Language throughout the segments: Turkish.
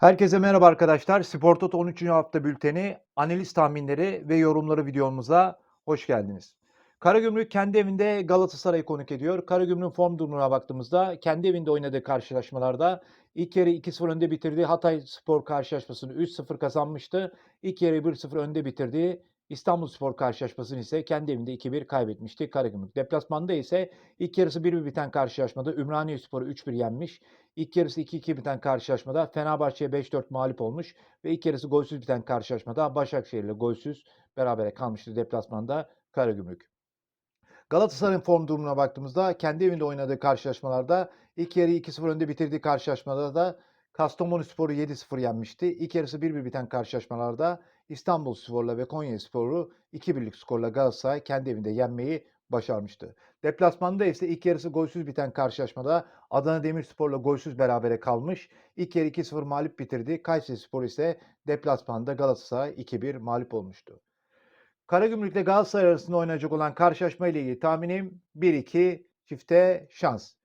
Herkese merhaba arkadaşlar. Spor Toto 13. hafta bülteni, analiz tahminleri ve yorumları videomuza hoş geldiniz. Karagümrük kendi evinde Galatasaray'ı konuk ediyor. Karagümrük'ün form durumuna baktığımızda kendi evinde oynadığı karşılaşmalarda ilk yarı 2-0 önde bitirdiği Hatay Spor karşılaşmasını 3-0 kazanmıştı. İlk yarı 1-0 önde bitirdiği İstanbul Spor karşılaşmasını ise kendi evinde 2-1 kaybetmişti Karagümrük. Deplasmanda ise ilk yarısı 1-1 biten karşılaşmada Ümraniye Spor'u 3-1 yenmiş. İlk yarısı 2-2 biten karşılaşmada Fenerbahçe'ye 5-4 mağlup olmuş ve ilk yarısı golsüz biten karşılaşmada Başakşehir ile golsüz berabere kalmıştı deplasmanda Karagümrük. Galatasaray'ın form durumuna baktığımızda kendi evinde oynadığı karşılaşmalarda ilk yarı 2-0 önde bitirdiği karşılaşmada da Kastamonu Spor'u 7-0 yenmişti. İlk yarısı 1-1 biten karşılaşmalarda İstanbul Spor'la ve Konya Spor'u 2-1'lik skorla Galatasaray kendi evinde yenmeyi başarmıştı. Deplasmanda ise ilk yarısı golsüz biten karşılaşmada Adana Demirspor'la golsüz berabere kalmış. İlk yarı 2-0 mağlup bitirdi. Kayseri Spor ise deplasmanda Galatasaray 2-1 mağlup olmuştu. Karagümrük ile Galatasaray arasında oynanacak olan karşılaşma ile ilgili tahminim 1-2 çifte şans.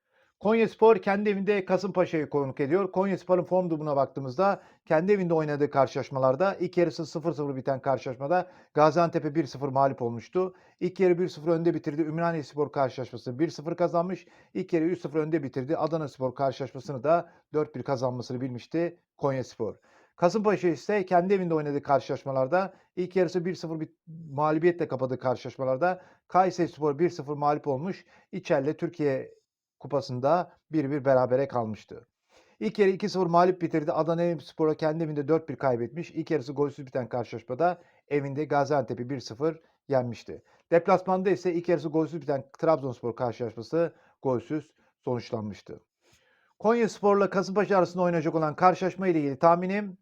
Konyaspor kendi evinde Kasımpaşa'yı konuk ediyor. Konyaspor'un form durumuna baktığımızda kendi evinde oynadığı karşılaşmalarda ilk yarısı 0-0 biten karşılaşmada Gaziantep'e 1-0 mağlup olmuştu. İlk yarı 1-0 önde bitirdi. Ümraniye Spor karşılaşmasını 1-0 kazanmış. İlk yarı 3-0 önde bitirdi. Adana Spor karşılaşmasını da 4-1 kazanmasını bilmişti Konyaspor. Kasımpaşa ise kendi evinde oynadığı karşılaşmalarda ilk yarısı 1-0 bir mağlubiyetle kapadığı karşılaşmalarda Kayseri Spor 1-0 mağlup olmuş. İçeride Türkiye Kupası'nda 1-1 berabere kalmıştı. İlk yarı 2-0 mağlup bitirdi. Adana Demirspor'a kendi evinde 4-1 kaybetmiş. İlk yarısı golsüz biten karşılaşmada evinde Gaziantep'i 1-0 yenmişti. Deplasmanda ise ilk yarısı golsüz biten Trabzonspor karşılaşması golsüz sonuçlanmıştı. Konya Spor'la Kasımpaşa arasında oynayacak olan karşılaşma ile ilgili tahminim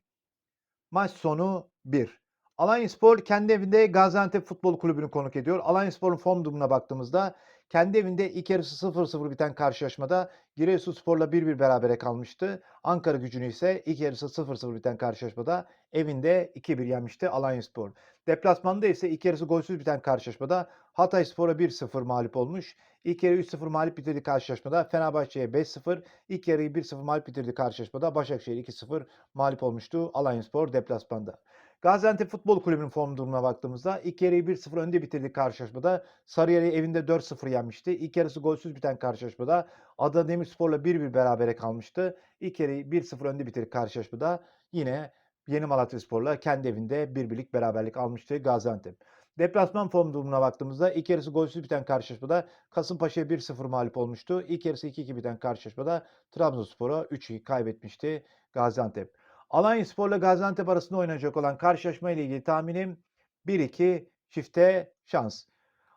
maç sonu 1. Alanyaspor kendi evinde Gaziantep Futbol Kulübü'nü konuk ediyor. Alanyaspor'un form durumuna baktığımızda kendi evinde ilk yarısı 0-0 biten karşılaşmada Giresunspor'la 1-1 berabere kalmıştı. Ankara gücünü ise ilk yarısı 0-0 biten karşılaşmada evinde 2-1 yenmişti Alanyaspor. Deplasmanda ise ilk yarısı golsüz biten karşılaşmada Hatayspor'a 1-0 mağlup olmuş. İlk yarı 3-0 mağlup bitirdiği karşılaşmada Fenerbahçe'ye 5-0, ilk yarıyı 1-0 mağlup bitirdiği karşılaşmada Başakşehir 2-0 mağlup olmuştu Alanyaspor deplasmanda. Gaziantep Futbol Kulübü'nün form durumuna baktığımızda ilk yarıyı 1-0 önde bitirdiği karşılaşmada Sarıyer'i evinde 4-0 yenmişti. İlk yarısı golsüz biten karşılaşmada Adana Demirspor'la 1-1 berabere kalmıştı. İlk yarıyı 1-0 önde bitirdiği karşılaşmada yine Yeni Malatyaspor'la kendi evinde bir birlik beraberlik almıştı Gaziantep. Deplasman form durumuna baktığımızda ilk yarısı golsüz biten karşılaşmada Kasımpaşa'ya 1-0 mağlup olmuştu. İlk yarısı 2-2 biten karşılaşmada Trabzonspor'a 3-2 kaybetmişti Gaziantep. Alanyaspor ile Gaziantep arasında oynanacak olan karşılaşma ile ilgili tahminim 1-2 çifte şans.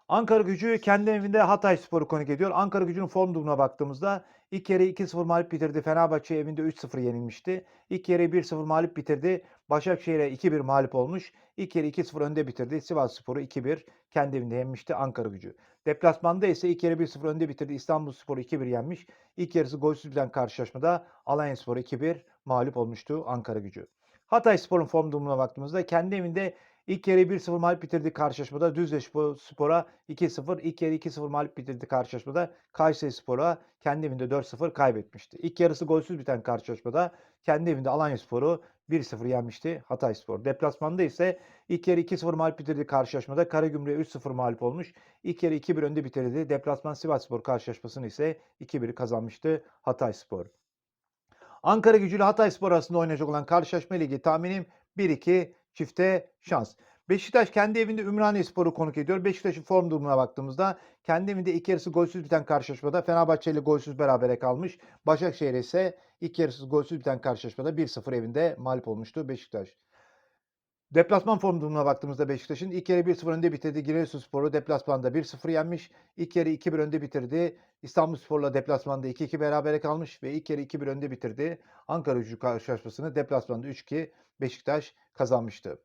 Ankara gücü kendi evinde Hatay Spor'u konuk ediyor. Ankara gücünün form durumuna baktığımızda ilk yarı 2-0 mağlup bitirdi. Fenerbahçe evinde 3-0 yenilmişti. İlk yarı 1-0 mağlup bitirdi. Başakşehir'e 2-1 mağlup olmuş. İlk yarı 2-0 önde bitirdi. Sivas Spor'u 2-1 kendi evinde yenmişti Ankara gücü. Deplasmanda ise ilk yarı 1-0 önde bitirdi. İstanbul Spor'u 2-1 yenmiş. İlk yarısı golsüz biten karşılaşmada Alanya Spor'u 2-1 mağlup olmuştu Ankara gücü. Hatay Spor'un form durumuna baktığımızda kendi evinde İlk yarı 1-0 mağlup bitirdi karşılaşmada. Düzce Spor'a 2-0. İlk yarı 2-0 mağlup bitirdi karşılaşmada. Kayseri Spor'a kendi evinde 4-0 kaybetmişti. İlk yarısı golsüz biten karşılaşmada kendi evinde Alanya Spor'u 1-0 yenmişti Hatay Spor. Deplasmanda ise ilk yarı 2-0 mağlup bitirdi karşılaşmada. Karagümrük'e 3-0 mağlup olmuş. İlk yarı 2-1 önde bitirdi. Deplasman Sivas Spor karşılaşmasını ise 2-1 kazanmıştı Hatay Spor. Ankara gücü ile Hatay Spor arasında oynayacak olan karşılaşma ilgili tahminim 1-2 çifte şans. Beşiktaş kendi evinde Ümraniye Spor'u konuk ediyor. Beşiktaş'ın form durumuna baktığımızda kendi evinde ilk yarısı golsüz biten karşılaşmada Fenerbahçe ile golsüz berabere kalmış. Başakşehir ise ilk yarısı golsüz biten karşılaşmada 1-0 evinde mağlup olmuştu Beşiktaş. Deplasman form durumuna baktığımızda Beşiktaş'ın ilk yarı 1-0 önde bitirdi. Giresunspor'u deplasmanda 1-0 yenmiş. İlk yarı 2-1 önde bitirdi. İstanbulspor'la deplasmanda 2-2 berabere kalmış ve ilk yarı 2-1 önde bitirdi. Ankara gücü karşılaşmasını deplasmanda 3-2 Beşiktaş kazanmıştı.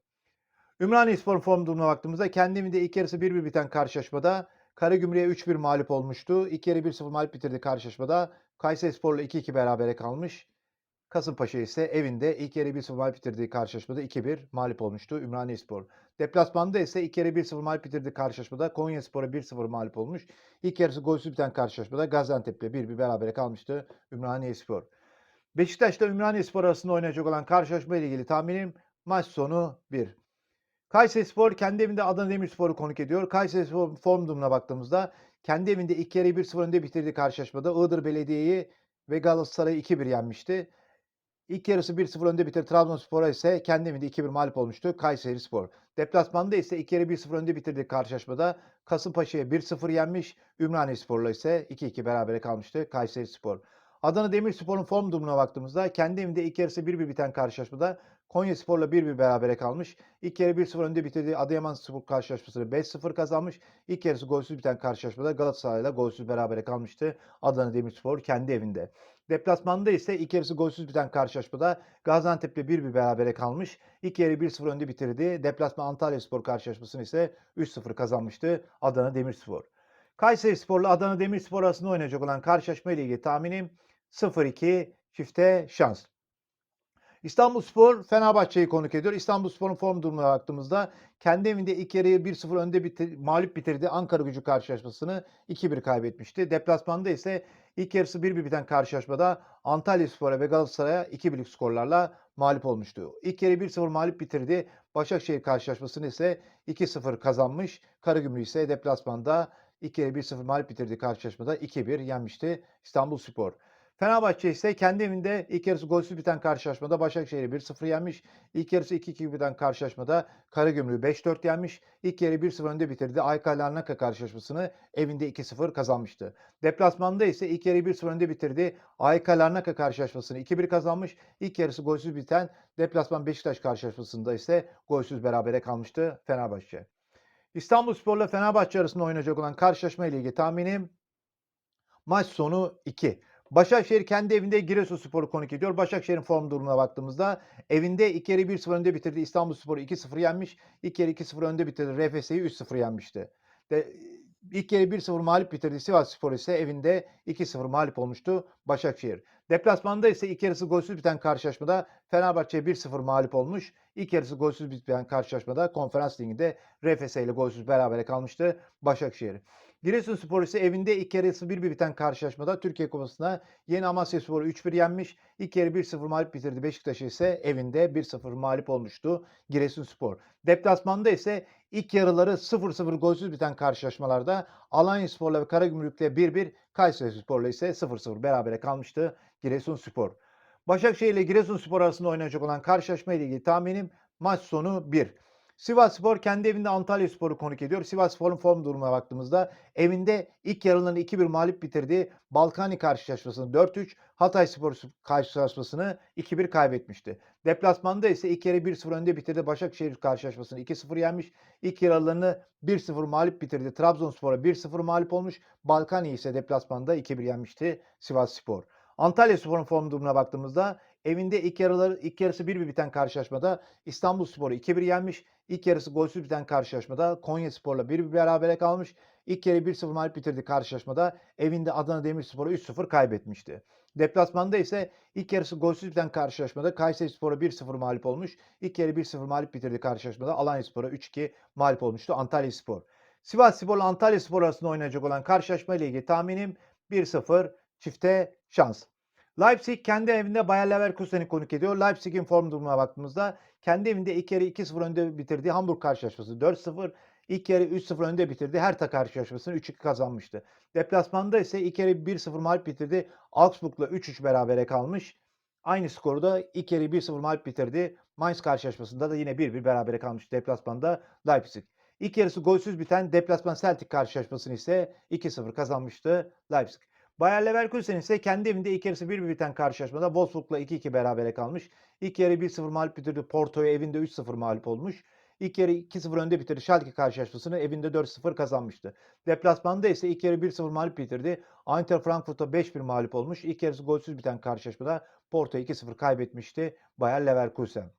Ümraniyespor'un form durumuna baktığımızda kendi evinde ilk yarısı 1-1 biten karşılaşmada Karagümrük'e 3-1 mağlup olmuştu. İlk yarı 1-0 mağlup bitirdi karşılaşmada. Kayserispor'la 2-2 berabere kalmış. Kasımpaşa ise evinde ilk yarı 1-0 mağlup bitirdiği karşılaşmada 2-1 mağlup olmuştu Ümraniyespor. Deplasmanda ise ilk yarı 1-0 mağlup bitirdiği karşılaşmada Konyaspor'a 1-0 mağlup olmuş. İlk yarısı golsüz biten karşılaşmada Gaziantep'le 1-1 berabere kalmıştı Ümraniyespor. Beşiktaş'ta Ümraniye arasında oynayacak olan karşılaşma ile ilgili tahminim maç sonu 1. Kayserispor kendi evinde Adana Demirspor'u konuk ediyor. Kayserispor form durumuna baktığımızda kendi evinde ilk yarıyı 1-0 önde bitirdiği karşılaşmada Iğdır Belediye'yi ve Galatasaray'ı 2-1 yenmişti. İlk yarısı 1-0 önde bitirdi. Trabzonspor'a ise kendi evinde 2-1 mağlup olmuştu Kayserispor. Deplasmanda ise ilk yarı 1-0 önde bitirdiği karşılaşmada Kasımpaşa'ya 1-0 yenmiş. Ümraniyespor'la ise 2-2 berabere kalmıştı Kayserispor. Adana Demirspor'un form durumuna baktığımızda kendi evinde ilk yarısı 1-1 biten karşılaşmada Konyaspor'la 1-1 berabere kalmış. İlk yarı 1-0 önde bitirdiği Adıyaman Spor karşılaşmasını 5-0 kazanmış. İlk yarısı golsüz biten karşılaşmada Galatasaray'la golsüz berabere kalmıştı Adana Demirspor kendi evinde. Deplasmanda ise ilk yarısı golsüz biten karşılaşmada Gaziantep'le 1-1 berabere kalmış. İlk yarı 1-0 önde bitirdi. Deplasman Antalya Spor karşılaşmasını ise 3-0 kazanmıştı Adana Demirspor. Kayseri Spor'la Adana Demirspor arasında oynayacak olan karşılaşma ile ilgili tahminim 0-2 çifte şans. İstanbulspor Fenerbahçe'yi konuk ediyor. İstanbulspor'un form durumuna baktığımızda kendi evinde ilk yarıyı 1-0 önde bitir, mağlup bitirdi. Ankara gücü karşılaşmasını 2-1 kaybetmişti. Deplasmanda ise ilk yarısı 1-1 biten karşılaşmada Antalya Spor'a ve Galatasaray'a 2-1'lik skorlarla mağlup olmuştu. İlk yarı 1-0 mağlup bitirdi. Başakşehir karşılaşmasını ise 2-0 kazanmış. Karagümrük ise deplasmanda ilk yarı 1-0 mağlup bitirdiği karşılaşmada 2-1 yenmişti İstanbulspor. Fenerbahçe ise kendi evinde ilk yarısı golsüz biten karşılaşmada Başakşehir'i 1-0 yenmiş. İlk yarısı 2-2 biten karşılaşmada Karagümrük'ü 5-4 yenmiş. İlk yarı 1-0 önde bitirdi. Ayka Larnaka karşılaşmasını evinde 2-0 kazanmıştı. Deplasmanda ise ilk yarı 1-0 önde bitirdi. Ayka Larnaka karşılaşmasını 2-1 kazanmış. İlk yarısı golsüz biten Deplasman Beşiktaş karşılaşmasında ise golsüz berabere kalmıştı Fenerbahçe. İstanbulspor'la Fenerbahçe arasında oynayacak olan karşılaşma ile ilgili tahminim maç sonu 2. Başakşehir kendi evinde Giresunspor'u konuk ediyor. Başakşehir'in form durumuna baktığımızda evinde ilk yarı 1-0 önde bitirdi. İstanbulspor'u 2-0 yenmiş. İlk yarı 2-0 önde bitirdi. RFS'yi 3-0 yenmişti. De, ilk yarı 1-0 mağlup bitirdi. Sivasspor ise evinde 2-0 mağlup olmuştu Başakşehir. Deplasmanda ise ilk yarısı golsüz biten karşılaşmada Fenerbahçe 1-0 mağlup olmuş. İlk yarısı golsüz biten karşılaşmada Konferans Ligi'nde RFS ile golsüz berabere kalmıştı Başakşehir. Giresunspor ise evinde ilk yarısı 1-1 biten karşılaşmada Türkiye Kupası'na Yeni Amasyaspor'u 3-1 yenmiş. İlk yarı 1-0 mağlup bitirdi. Beşiktaş ise evinde 1-0 mağlup olmuştu Giresunspor. Deplasmanda ise ilk yarıları 0-0 golsüz biten karşılaşmalarda Alanyaspor'la ve Karagümrük'le 1-1, Kayserispor'la ise 0-0 berabere kalmıştı Giresunspor. Başakşehir ile Giresunspor arasında oynayacak olan karşılaşma ile ilgili tahminim maç sonu 1. Sivasspor kendi evinde Antalyaspor'u konuk ediyor. Sivasspor'un form durumuna baktığımızda evinde ilk yarılarını 2-1 mağlup bitirdiği Balkani karşılaşmasını 4-3, Hatayspor karşılaşmasını 2-1 kaybetmişti. Deplasmanda ise ilk yarı 1-0 önde bitirdi. Başakşehir karşılaşmasını 2-0 yenmiş. İlk yarılarını 1-0 mağlup bitirdi. Trabzonspor'a 1-0 mağlup olmuş. Balkani ise deplasmanda 2-1 yenmişti Sivasspor. Antalya Spor'un form durumuna baktığımızda evinde ilk yarıları ilk yarısı 1-1 biten karşılaşmada İstanbulspor'u 2-1 yenmiş. İlk yarısı golsüz biten karşılaşmada Konyaspor'la 1-1 berabere kalmış. İlk yarı 1-0 mağlup bitirdi karşılaşmada evinde Adana Demirspor'u 3-0 kaybetmişti. Deplasmanda ise ilk yarısı golsüz biten karşılaşmada Kayserispor'a 1-0 mağlup olmuş. İlk yarı 1-0 mağlup bitirdi karşılaşmada Alanyaspor'a 3-2 mağlup olmuştu. Sivas Spor ile Antalya Spor arasında oynayacak olan karşılaşma ile ilgili tahminim 1-0 çifte şans. Leipzig kendi evinde Bayer Leverkusen'i konuk ediyor. Leipzig'in form durumuna baktığımızda kendi evinde ilk yarı 2-0 önde bitirdiği Hamburg karşılaşması 4-0, ilk yarı 3-0 önde bitirdi. Hertha karşılaşmasını 3-2 kazanmıştı. Deplasmanda ise ilk yarı 1-0 mağlup bitirdi. Augsburg'la 3-3 berabere kalmış. Aynı skoru da ilk yarı 1-0 mağlup bitirdi. Mainz karşılaşmasında da yine 1-1 berabere kalmış deplasmanda Leipzig. İlk yarısı golsüz biten deplasman Celtic karşılaşmasını ise 2-0 kazanmıştı Leipzig. Bayer Leverkusen ise kendi evinde ilk yarısı 1-1 biten karşılaşmada Wolfsburg'la 2-2 berabere kalmış. İlk yarı 1-0 mağlup bitirdi. Porto'ya evinde 3-0 mağlup olmuş. İlk yarı 2-0 önde bitirdi. Schalke karşılaşmasını evinde 4-0 kazanmıştı. Deplasmanda ise ilk yarı 1-0 mağlup bitirdi. Eintracht Frankfurt'a 5-1 mağlup olmuş. İlk yarısı golsüz biten karşılaşmada Porto 2-0 kaybetmişti Bayer Leverkusen.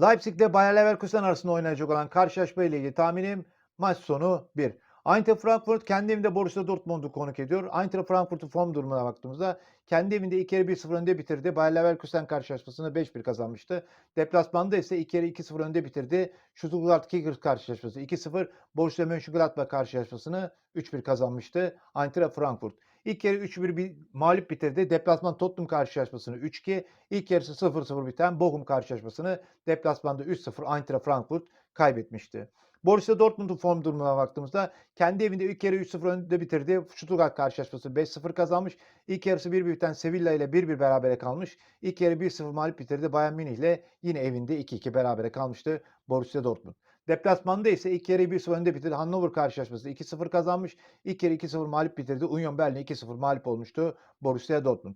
Leipzig ile Bayer Leverkusen arasında oynayacak olan karşılaşma ile ilgili tahminim maç sonu 1. Eintracht Frankfurt kendi evinde Borussia Dortmund'u konuk ediyor. Eintracht Frankfurt'un form durumuna baktığımızda kendi evinde ilk yarı 1-0 önde bitirdi. Bayer Leverkusen karşılaşmasını 5-1 kazanmıştı. Deplasmanda ise ilk yarı 2-0 önde bitirdi. Stuttgart Kickers karşılaşması 2-0. Borussia Mönchengladbach karşılaşmasını 3-1 kazanmıştı Eintracht Frankfurt. İlk yarı 3-1 bir mağlup bitirdi. Deplasman Tottenham karşılaşmasını 3-2. İlk yarısı 0-0 biten Bochum karşılaşmasını deplasmanda 3-0 Eintracht Frankfurt kaybetmişti. Borussia Dortmund'un form durumuna baktığımızda kendi evinde ilk yarı 3-0 önde bitirdi. Stuttgart karşılaşması 5-0 kazanmış. İlk yarısı 1-1 biten Sevilla ile 1-1 berabere kalmış. İlk yarı 1-0 mağlup bitirdi. Bayern Münih ile yine evinde 2-2 berabere kalmıştı Borussia Dortmund. Deplasmanda ise ilk yarı 1-0 önde bitirdi. Hannover karşılaşması 2-0 kazanmış. İlk yarı 2-0 mağlup bitirdi. Union Berlin 2-0 mağlup olmuştu Borussia Dortmund.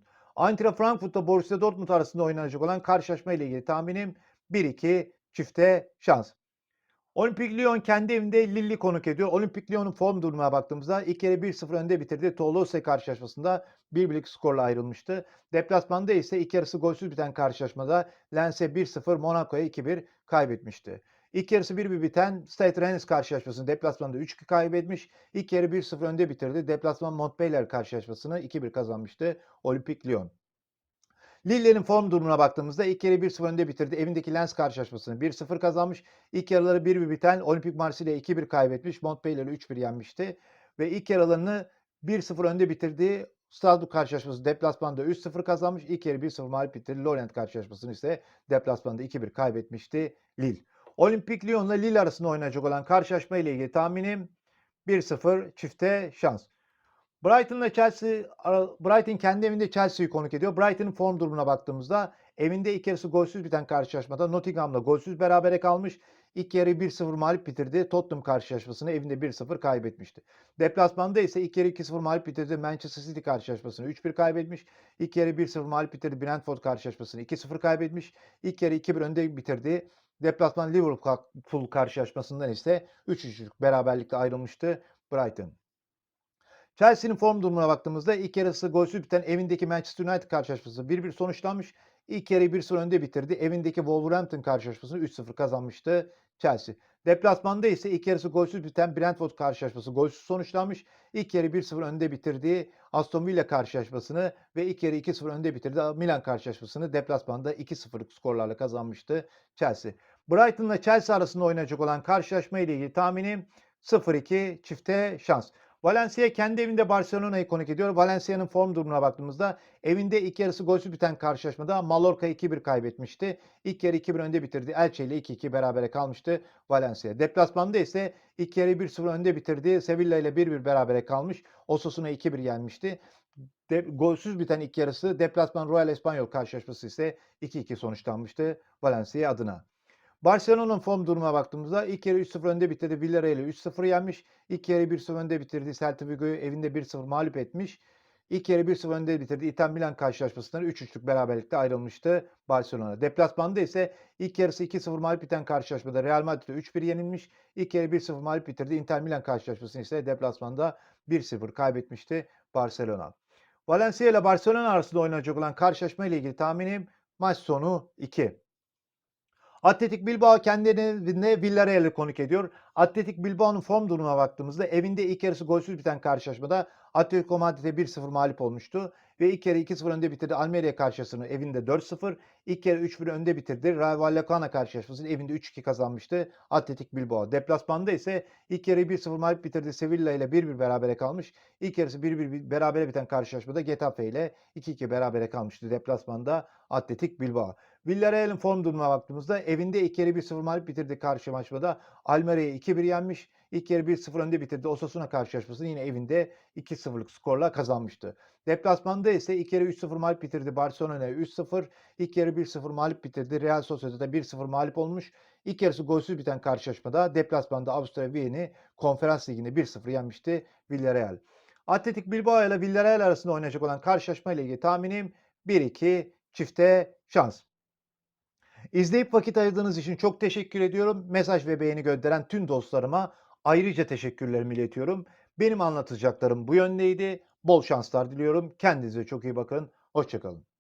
Eintracht Frankfurt'ta Borussia Dortmund arasında oynanacak olan karşılaşma ile ilgili tahminim 1-2 çifte şans. Olimpik Lyon kendi evinde Lille'i konuk ediyor. Olimpik Lyon'un form durumuna baktığımızda ilk yarı 1-0 önde bitirdi. Toulouse karşılaşmasında 1-1'lik skorla ayrılmıştı. Deplasmanda ise ilk yarısı golsüz biten karşılaşmada Lens'e 1-0, Monaco'ya 2-1 kaybetmişti. İlk yarısı 1-1 biten Stade Rennes karşılaşmasını deplasmanda 3-2 kaybetmiş. İlk yarı 1-0 önde bitirdi. Deplasman Montpellier karşılaşmasını 2-1 kazanmıştı Olimpik Lyon. Lille'nin form durumuna baktığımızda ilk yarı 1-0 önde bitirdi. Evindeki Lens karşılaşmasını 1-0 kazanmış. İlk yarıları 1-1 biten Olimpik Marsilya 2-1 kaybetmiş. Montpellier'i 3-1 yenmişti. Ve ilk yarılarını 1-0 önde bitirdiği Strasbourg karşılaşması deplasmanda 3-0 kazanmış. İlk yarı 1-0 mağlup bitirdi. Lorient karşılaşmasını ise deplasmanda 2-1 kaybetmişti Lille. Olimpik Lyon'la Lille arasında oynayacak olan karşılaşma ile ilgili tahminim 1-0 çifte şans. Brighton'la Chelsea, Brighton kendi evinde Chelsea'yi konuk ediyor. Brighton'ın form durumuna baktığımızda evinde ilk yarısı golsüz biten karşılaşmada Nottingham'la golsüz berabere kalmış. İlk yarı 1-0 mağlup bitirdi. Tottenham karşılaşmasını evinde 1-0 kaybetmişti. Deplasmanda ise ilk yarı 2-0 mağlup bitirdi. Manchester City karşılaşmasını 3-1 kaybetmiş. İlk yarı 1-0 mağlup bitirdi. Brentford karşılaşmasını 2-0 kaybetmiş. İlk yarı 2-1 önde bitirdi. Deplasman Liverpool karşılaşmasından ise 3-3'lük beraberlikte ayrılmıştı Brighton. Chelsea'nin form durumuna baktığımızda ilk yarısı golsüz biten evindeki Manchester United karşılaşması 1-1 sonuçlanmış. İlk yarı 1-0 önde bitirdi. Evindeki Wolverhampton karşılaşmasını 3-0 kazanmıştı Chelsea. Deplasmanda ise ilk yarısı golsüz biten Brentford karşılaşması golsüz sonuçlanmış. İlk yarı 1-0 önde bitirdiği Aston Villa karşılaşmasını ve ilk yarı 2-0 önde bitirdi Milan karşılaşmasını deplasmanda 2-0'lık skorlarla kazanmıştı Chelsea. Brighton'la Chelsea arasında oynayacak olan karşılaşma ile ilgili tahminim 0-2 çifte şans. Valencia kendi evinde Barcelona'yı konuk ediyor. Valencia'nın form durumuna baktığımızda evinde ilk yarısı golsüz biten karşılaşmada Mallorca 2-1 kaybetmişti. İlk yarı 2-1 önde bitirdi. Elche ile 2-2 berabere kalmıştı Valencia. Deplasmanda ise ilk yarı 1-0 önde bitirdi. Sevilla ile 1-1 berabere kalmış. Osasuna 2-1 yenmişti. De, golsüz biten ilk yarısı deplasman Royal Espanyol karşılaşması ise 2-2 sonuçlanmıştı Valencia adına. Barcelona'nın form durumuna baktığımızda ilk yarı 3-0 önde bitirdi. Villarreal'i 3-0 yenmiş. İlk yarı 1-0 önde bitirdi. Celta Vigo'yu evinde 1-0 mağlup etmiş. İlk yarı 1-0 önde bitirdi. Inter Milan karşılaşmasından 3-3'lük beraberlikte ayrılmıştı Barcelona. Deplasmanda ise ilk yarısı 2-0 mağlup biten karşılaşmada Real Madrid'e 3-1 yenilmiş. İlk yarı 1-0 mağlup bitirdi. Inter Milan karşılaşmasını ise deplasmanda 1-0 kaybetmişti Barcelona. Valencia ile Barcelona arasında oynanacak olan karşılaşma ile ilgili tahminim maç sonu 2. Atletik Bilbao kendi evinde Villarreal'i konuk ediyor. Atletik Bilbao'nun form durumuna baktığımızda evinde ilk yarısı golsüz biten karşılaşmada Atletico Madrid'e 1-0 mağlup olmuştu. Ve ilk yarı 2-0 önde bitirdi Almeria karşılaşmasını evinde 4-0. İlk yarı 3-1 önde bitirdi. Rayo Vallecano karşılaşmasını evinde 3-2 kazanmıştı Atletik Bilbao. Deplasmanda ise ilk yarı 1-0 mağlup bitirdi. Sevilla ile 1-1 berabere kalmış. İlk yarısı 1-1 berabere biten karşılaşmada Getafe ile 2-2 berabere kalmıştı deplasmanda Atletik Bilbao. Villarreal'in form durumuna baktığımızda evinde ilk yarı 1-0 mağlup bitirdi karşı maçmada. Almeria'yı 2-1 yenmiş. İlk yarı 1-0 önde bitirdi. Osasuna karşılaşmasını yine evinde 2-0'lık skorla kazanmıştı. Deplasmanda ise ilk yarı 3-0 mağlup bitirdi. Barcelona'ya 3-0. İlk yarı 1-0 mağlup bitirdi. Real Sociedad'a 1-0 mağlup olmuş. İlk yarısı golsüz biten karşılaşmada deplasmanda Avusturya Viyen'i konferans liginde 1-0 yenmişti Villarreal. Atletik Bilbao ile Villarreal arasında oynayacak olan karşılaşma ile ilgili tahminim 1-2 çifte şans. İzleyip vakit ayırdığınız için çok teşekkür ediyorum. Mesaj ve beğeni gönderen tüm dostlarıma ayrıca teşekkürlerimi iletiyorum. Benim anlatacaklarım bu yöndeydi. Bol şanslar diliyorum. Kendinize çok iyi bakın. Hoşçakalın.